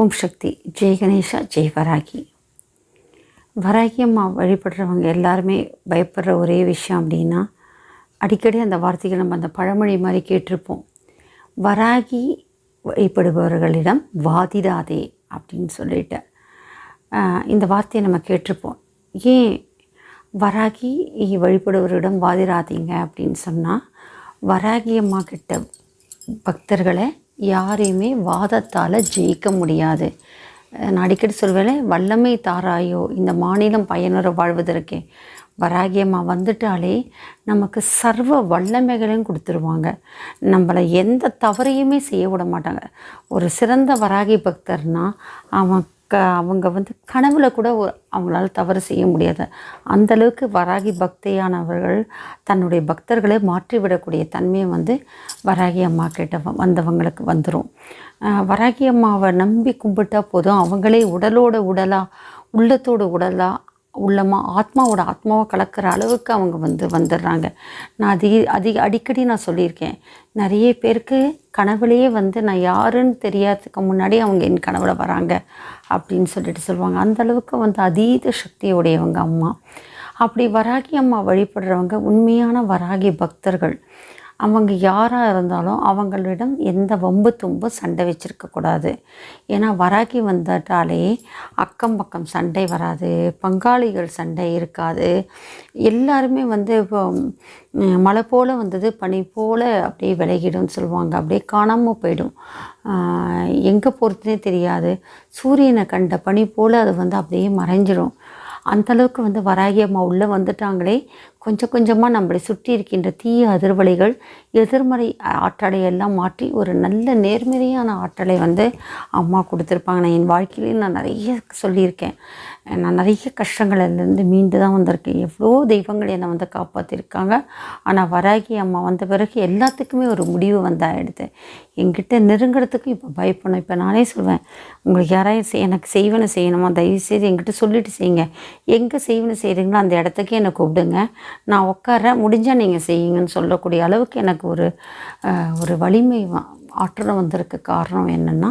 ஓம் சக்தி. ஜெய் கணேஷா ஜெய் வராகி. வராகி அம்மா வழிபடுறவங்க எல்லாருமே பயப்படுற ஒரே விஷயம் அப்படின்னா அடிக்கடி அந்த வார்த்தைகள் நம்ம அந்த பழமொழி மாதிரி கேட்டிருப்போம். வராகி வழிபடுபவர்களிடம் வாதிடாதே அப்படின்னு சொல்லிட்டு இந்த வார்த்தையை நம்ம கேட்டிருப்போம். ஏன் வராகி வழிபடுபவர்களிடம் வாதிடாதீங்க அப்படின்னு சொன்னால் வராகி அம்மா கிட்ட பக்தர்களை யாரையுமே வாதத்தால் ஜெயிக்க முடியாது. நான் அடிக்கடி சொல்வேன் வல்லமை தாராயோ இந்த மாநிலம் பயனுற வாழ்வதற்கே. வராகியமாக வந்துட்டாலே நமக்கு சர்வ வல்லமைகளையும் கொடுத்துருவாங்க. நம்மளை எந்த தவறையுமே செய்ய விட மாட்டாங்க. ஒரு சிறந்த வராகி பக்தர்னால் அவன் க அவங்க வந்து கனவுல கூட அவங்களால் அவங்களால தவறு செய்ய முடியாது. அந்த அளவுக்கு வராகி பக்தியானவர்கள் தன்னுடைய பக்தர்களை மாற்றிவிடக்கூடிய தன்மையை வந்து வராகி அம்மா கிட்ட வ- வந்தவங்களுக்கு வந்துடும் வராகி அம்மாவை நம்பி கும்பிட்டா போதும். அவங்களே உடலோட உடலாக உள்ளத்தோட உடலாக உள்ளமா ஆத்மாவோட ஆத்மாவை கலக்கிற அளவுக்கு அவங்க வந்து வந்துடுறாங்க. நான் அதிக அதிக அடிக்கடி நான் சொல்லியிருக்கேன் நிறைய பேருக்கு கனவுலேயே வந்து நான் யாருன்னு தெரியாததுக்கு முன்னாடி அவங்க என் கனவுல வராங்க அப்படின்னு சொல்லிட்டு சொல்லுவாங்க. அந்த அளவுக்கு வந்து அதீத சக்தியுடையவங்க அம்மா. அப்படி வராகி அம்மா வழிபடுறவங்க உண்மையான வராகி பக்தர்கள். அவங்க யாராக இருந்தாலும் அவங்களிடம் எந்த வம்பு தும்பு சண்டை வச்சுருக்கக்கூடாது ஏன்னா வராகி வந்துட்டாலே அக்கம் பக்கம் சண்டை வராது பங்காளிகள் சண்டை இருக்காது. எல்லாருமே வந்து இப்போ மழை போல் வந்தது பனி போல் அப்படியே விலகிடும்னு சொல்லுவாங்க. அப்படியே காணாமல் போயிடும். எங்கே போகிறதுனே தெரியாது. சூரியனை கண்ட பனி போல் அது வந்து அப்படியே மறைஞ்சிரும். அந்தளவுக்கு வந்து வராகி அம்மா உள்ளே வந்துட்டாங்களே கொஞ்சம் கொஞ்சமாக நம்மளை சுற்றி இருக்கின்ற தீய அதிர்வலைகள் எதிர்மறை ஆற்றலை எல்லாம் மாற்றி ஒரு நல்ல நேர்மறையான ஆற்றலை வந்து அம்மா கொடுத்துருப்பாங்க. நான் என் வாழ்க்கையிலேயும் நான் நிறைய சொல்லியிருக்கேன். நான் நிறைய கஷ்டங்கள்லேருந்து மீண்டு தான் வந்திருக்கேன். எவ்வளோ தெய்வங்கள் என்னை வந்து காப்பாற்றிருக்காங்க ஆனால் வராகி அம்மா வந்த பிறகு எல்லாத்துக்குமே ஒரு முடிவு வந்தாயிடுது என்கிட்ட நெருங்கிறதுக்கும் இப்போ பயப்படணும். இப்போ நானே சொல்வேன் உங்களுக்கு யாராவது எனக்கு செய்வனை செய்யணுமா? தயவு செய்து என்கிட்ட சொல்லிட்டு செய்யுங்க. எங்கே செய்வனை செய்கிறீங்களோ அந்த இடத்துக்கே என்னை கூப்பிடுங்க. நான் உட்காரேன் முடிஞ்சால் நீங்கள் செய்யுங்கன்னு சொல்லக்கூடிய அளவுக்கு எனக்கு ஒரு ஒரு வலிமை ஆற்றல் வந்திருக்கு. காரணம் என்னென்னா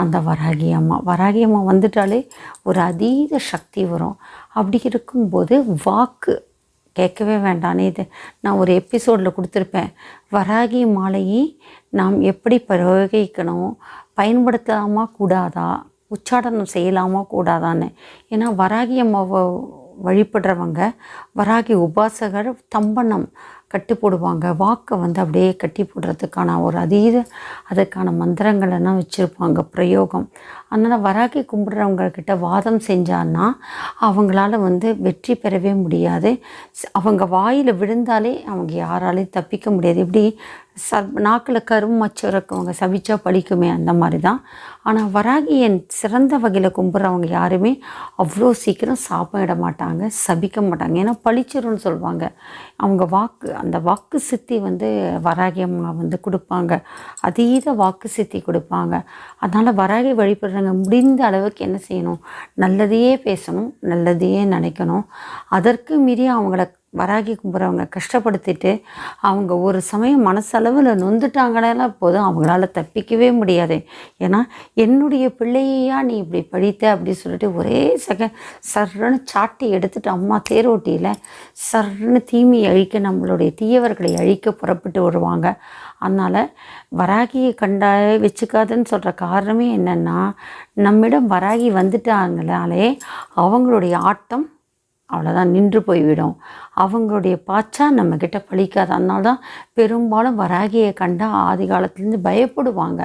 அந்த வராகி அம்மா. வராகி அம்மா வந்துட்டாலே ஒரு அதீத சக்தி வரும். அப்படி இருக்கும்போது வாக்கு கேட்கவே வேண்டானே இது நான் ஒரு எபிசோடில் கொடுத்துருப்பேன். வராகி மாலையை நாம் எப்படி பிரயோகிக்கணும்? பயன்படுத்தாமல் கூடாதா? உச்சாடனம் செய்யலாமா கூடாதான்னு. ஏன்னா வராகி அம்மாவை வழிபடுறவங்க வராகி உபாசகர் தம்பனம் கட்டி போடுவாங்க. வாக்கை வந்து அப்படியே கட்டி போடுறதுக்கான ஒரு அதீத அதுக்கான மந்திரங்கள் எல்லாம் வச்சுருப்பாங்க. பிரயோகம். அதனால் வராகி கும்பிட்றவங்கக்கிட்ட வாதம் செஞ்சான்னா அவங்களால வந்து வெற்றி பெறவே முடியாது. அவங்க வாயில் விழுந்தாலே அவங்க யாராலையும் தப்பிக்க முடியாது. எப்படி ச நாக்கில் கரும் மச்சம் இருக்கவங்க சபிச்சா பழிக்குமே அந்த மாதிரி தான் ஆனால் வராகியன் சிறந்த வகையில் கும்பிட்றவங்க யாருமே அவ்வளோ சீக்கிரம் சாப்பிட மாட்டாங்க சபிக்க மாட்டாங்க. ஏன்னா பழிச்சிரும்னு சொல்லுவாங்க அவங்க வாக்கு அந்த வாக்கு சித்தி வந்து வராகியம்மா வந்து கொடுப்பாங்க. அதீத வாக்கு சித்தி கொடுப்பாங்க. அதனால் வராகி வழிபடுறவங்க முடிந்த அளவுக்கு என்ன செய்யணும்? நல்லதையே பேசணும் நல்லதையே நினைக்கணும். அதற்கு மீறி அவங்கள வராகி கும்புறவங்க கஷ்டப்படுத்திட்டு அவங்க ஒரு சமயம் மனசளவில் நொந்துட்டாங்கன்னா போதும் அவங்களால தப்பிக்கவே முடியாது. ஏன்னா என்னுடைய பிள்ளையா நீ இப்படி படித்த அப்படின்னு சொல்லிட்டு ஒரே செகண்ட் சர்ன்னு சாட்டி எடுத்துட்டு அம்மா தேரோட்டியில் சர்ன்னு தீமையை அழிக்க நம்மளுடைய தீயவர்களை அழிக்க புறப்பட்டு வருவாங்க. அதனால் வராகியை கண்டாலே வச்சுக்காதுன்னு சொல்கிற காரணமே என்னென்னா நம்மிடம் வராகி வந்துட்டாங்கனாலே அவங்களுடைய ஆட்டம் அவ்வளோதான் நின்று போய்விடும். அவங்களுடைய பாச்சா நம்மக்கிட்ட பழிக்காது. அதனால தான் பெரும்பாலும் வராகியை கண்டால் ஆதி காலத்துலேருந்து பயப்படுவாங்க.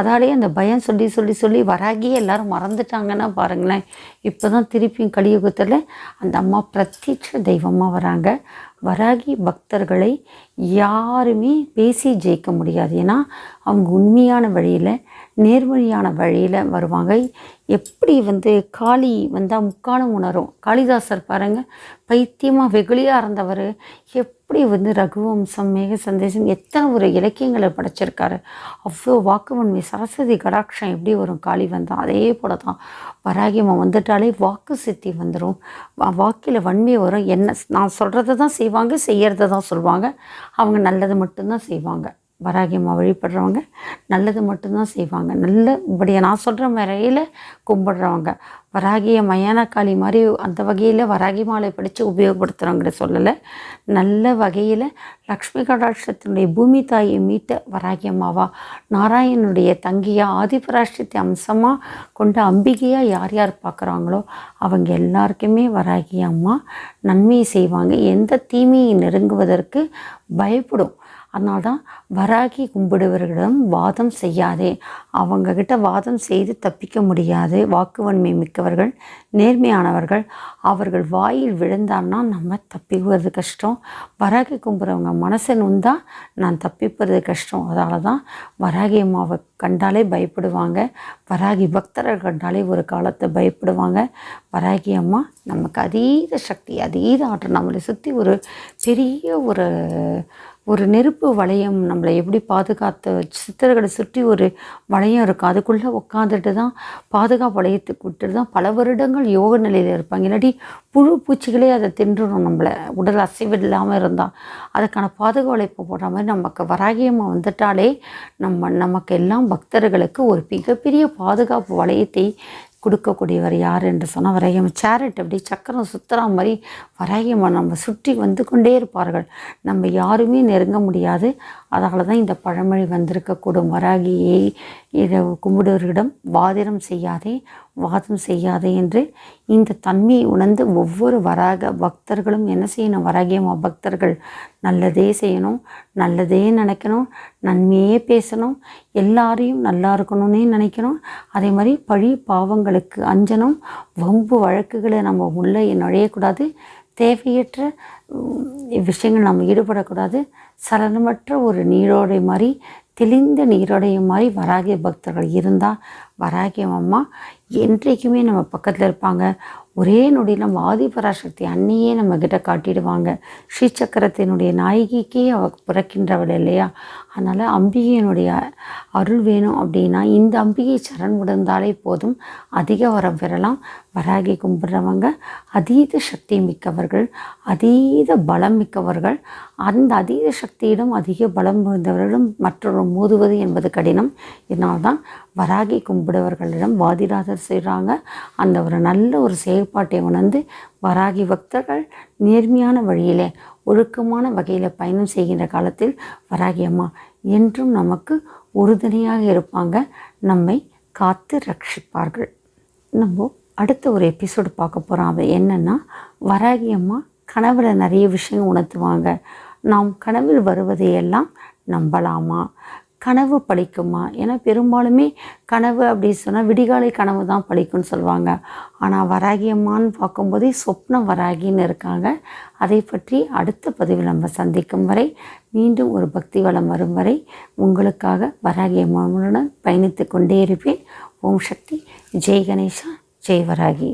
அதாலேயே அந்த பயம் சொல்லி சொல்லி சொல்லி வராகியே எல்லாரும் மறந்துட்டாங்கன்னா பாருங்களேன். இப்போ தான் திருப்பியும் கலியுகத்தில் அந்த அம்மா பிரத்யட்ச தெய்வமாக வராங்க. வராகி பக்தர்களை யாருமே பேசி ஜெயிக்க முடியாது. ஏன்னா அவங்க உண்மையான வழியில் நேர்வழியான வழியில் வருவாங்க. எப்படி வந்து காளி வந்தால் முக்காலம் உணரும்? காளிதாசர் பாருங்க பைத்தியமாக வெகுளியாக இருந்தவர். எப்படி வந்து ரகுவம்சம் மேக சந்தேசம் எத்தனை ஒரு இலக்கியங்களை படைச்சிருக்காரு. அவ்வளோ வாக்குவன்மை சரஸ்வதி கடாட்சம் எப்படி வரும்? காளி வந்தால் அதே போல தான் வராகியம்மா வந்துட்டாலே வாக்கு சித்தி வந்துடும் வாக்கில் வன்மை வரும். என்ன நான் சொல்கிறத தான் செய்வாங்க செய்கிறத தான் சொல்லுவாங்க அவங்க நல்லது மட்டும்தான் செய்வாங்க. வராகியம்மா வழிபடுறவங்க நல்லது மட்டும்தான் செய்வாங்க. நல்ல இப்படியா நான் சொல்கிற முறையில் கும்பிடுறவங்க. வராகிய மயானக்காளி மாதிரி அந்த வகையில் வராகி மாலை படித்து உபயோகப்படுத்துகிறவங்கிற சொல்லலை. நல்ல வகையில் லக்ஷ்மி கடாட்சத்தினுடைய பூமி தாயை மீட்ட வராகி அம்மாவா நாராயணனுடைய தங்கியாக ஆதிபராஷ்டத்தை அம்சமாக கொண்ட அம்பிகையாக யார் யார் பார்க்குறாங்களோ அவங்க எல்லாருக்குமே வராகி அம்மா நன்மையை செய்வாங்க. எந்த தீமையை நெருங்குவதற்கு பயப்படும். அதனால தான் வராகி கும்பிடுவர்களிடம் வாதம் செய்யாதே. அவங்கக்கிட்ட வாதம் செய்து தப்பிக்க முடியாது. வாக்குவன்மை மிக்கவர்கள் நேர்மையானவர்கள். அவர்கள் வாயில் விழுந்தான்னா நம்ம தப்பிக்கிறது கஷ்டம். வராகி கும்பிட்றவங்க மனசை நுந்தால் நான் தப்பிப்பது கஷ்டம். அதனால தான் வராகி அம்மாவை கண்டாலே பயப்படுவாங்க. வராகி பக்தரை கண்டாலே ஒரு காலத்தை பயப்படுவாங்க. வராகி அம்மா நமக்கு அதீத சக்தி அதீத ஆற்றல் நம்மளை சுற்றி ஒரு பெரிய ஒரு ஒரு நெருப்பு வளையம் நம்மளை எப்படி பாதுகாத்து சித்தர்களை சுற்றி ஒரு வளையம் இருக்கும். அதுக்குள்ளே உட்காந்துட்டு தான் பாதுகாப்பு வளையத்துக்கு விட்டுட்டு தான் பல வருடங்கள் யோக நிலையில் இருப்பாங்க. இல்லாட்டி புழு பூச்சிகளே அதை தின்றுடும் நம்மளை. உடல் அசைவு இல்லாமல் இருந்தால் அதுக்கான பாதுகாப்பு உழைப்பு போடுற மாதிரி நமக்கு வராகியமாக வந்துட்டாலே நம்ம நமக்கு எல்லாம் பக்தர்களுக்கு ஒரு மிகப்பெரிய பாதுகாப்பு வளையத்தை கொடுக்கக்கூடியவர் யார் என்று சொன்னால் வரையம் சேரட் அப்படி சக்கரம் சுத்துறா மாதிரி வராகியம்மா நம்ம சுற்றி வந்து கொண்டே இருப்பார்கள். நம்ம யாருமே நெருங்க முடியாது. அதனால தான் இந்த பழமொழி வந்திருக்கக்கூடும். வராகியை இதை கும்பிடுவர்களிடம் வாதிரம் செய்யாதே வாதம் செய்யாதே என்று இந்த தன்மையை உணர்ந்து ஒவ்வொரு வராக பக்தர்களும் என்ன செய்யணும்? வராகியமா பக்தர்கள் நல்லதே செய்யணும் நல்லதே நினைக்கணும் நன்மையே பேசணும் எல்லாரையும் நல்லா இருக்கணும்னே நினைக்கணும். அதே மாதிரி பழி பாவங்களுக்கு அஞ்சனம் வம்பு வழக்குகளை நம்ம உள்ளே நுழையக்கூடாது. தேவையற்ற விஷயங்கள் நம்ம ஈடுபடக்கூடாது. சலனமற்ற ஒரு நீரோடை மாதிரி தெளிந்த நீரோடைய மாதிரி வராகிய பக்தர்கள் இருந்தால் வராகிய அம்மா என்றைக்குமே நம்ம பக்கத்தில் இருப்பாங்க. ஒரே நொடியில் நம்ம ஆதிபராசக்தி அன்னையே நம்மக்கிட்ட காட்டிடுவாங்க. ஸ்ரீசக்கரத்தினுடைய நாயகிக்கே அவ பிறக்கின்றவள் இல்லையா? அதனால் அம்பிகையினுடைய அருள் வேணும் அப்படின்னா இந்த அம்பிகை சரண் உடந்தாலே போதும். அதிக வரம் பெறலாம். வராகி கும்பிட்றவங்க அதீத சக்தி மிக்கவர்கள் அதீத பலம் மிக்கவர்கள். அந்த அதீத சக்தியிடம் அதிக பலம் மிகுந்தவர்களும் மற்றொரு மோதுவது என்பது கடினம். இதனால்தான் வராகி கும்பிடுவர்களிடம் வாதிராதர் செய்கிறாங்க அந்த ஒரு நல்ல ஒரு செயல்பாட்டை உணர்ந்து வராகி பக்தர்கள் நேர்மையான வழியில் ஒழுக்கமான வகையில் பயணம் செய்கின்ற காலத்தில் வராகி அம்மா என்றும் நமக்கு உறுதுணையாக இருப்பாங்க. நம்மை காத்து ரட்சிப்பார்கள். நம்ம அடுத்த ஒரு எபிசோடு பார்க்க போகிறோம் அது என்னென்னா வராகி அம்மா கனவில் நிறைய விஷயம் உணர்த்துவாங்க. நாம் கனவில் வருவதையெல்லாம் நம்பலாமா? கனவு பழிக்குமா ஏன்னா பெரும்பாலுமே கனவு அப்படின்னு சொன்னால் விடிகாலை கனவு தான் பழிக்கும்னு சொல்லுவாங்க. ஆனால் வராகியம்மான்னு பார்க்கும்போதே சொப்ன வராகின்னு இருக்காங்க. அதை பற்றி அடுத்த பதிவில் நம்ம சந்திக்கும் வரை மீண்டும் ஒரு பக்தி வளம் வரும் வரை உங்களுக்காக வராகியம்மாவுடன் பயணித்து கொண்டே இருப்பேன். ஓம் சக்தி. ஜெய் கணேஷா ஜெய் வராகி.